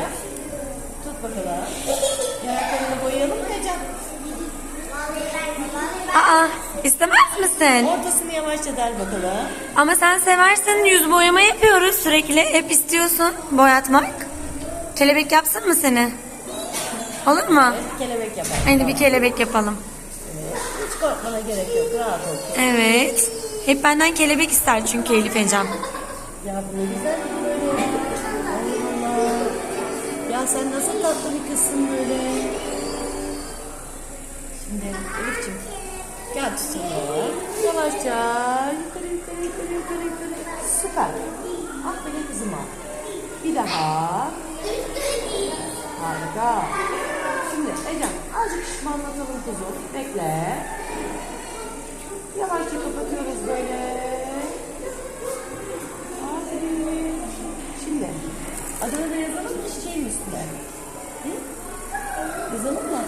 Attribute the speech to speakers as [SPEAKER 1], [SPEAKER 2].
[SPEAKER 1] Ecem. Tut bakalım. Yanaklarını boyayalım mı Ecem?
[SPEAKER 2] Aa istemez misin?
[SPEAKER 1] Ortasını yavaşça del bakalım.
[SPEAKER 2] Ama sen seversin yüz boyama yapıyoruz sürekli. Hep istiyorsun boyatmak. Kelebek yapsın mı seni? Olur mu?
[SPEAKER 1] Kelebek yapalım.
[SPEAKER 2] Hadi bir kelebek yapalım.
[SPEAKER 1] Hiç korkmana gerek yok. Rahat ol.
[SPEAKER 2] Evet. Hep benden kelebek ister çünkü Elif Ecem.
[SPEAKER 1] Ya bu ne güzel. Sen nasıl tatlı bir kızsın böyle. Şimdi Elif'ciğim gel tutalım. Yavaşça yukarı yukarı yukarı yukarı yukarı. Süper. Aferin kızıma. Bir daha. Harika. Şimdi Ecem azıcık şişmanlatalım kuzum. Bekle. Mı çiçeğin üstüne? Hı? Yazalım mı?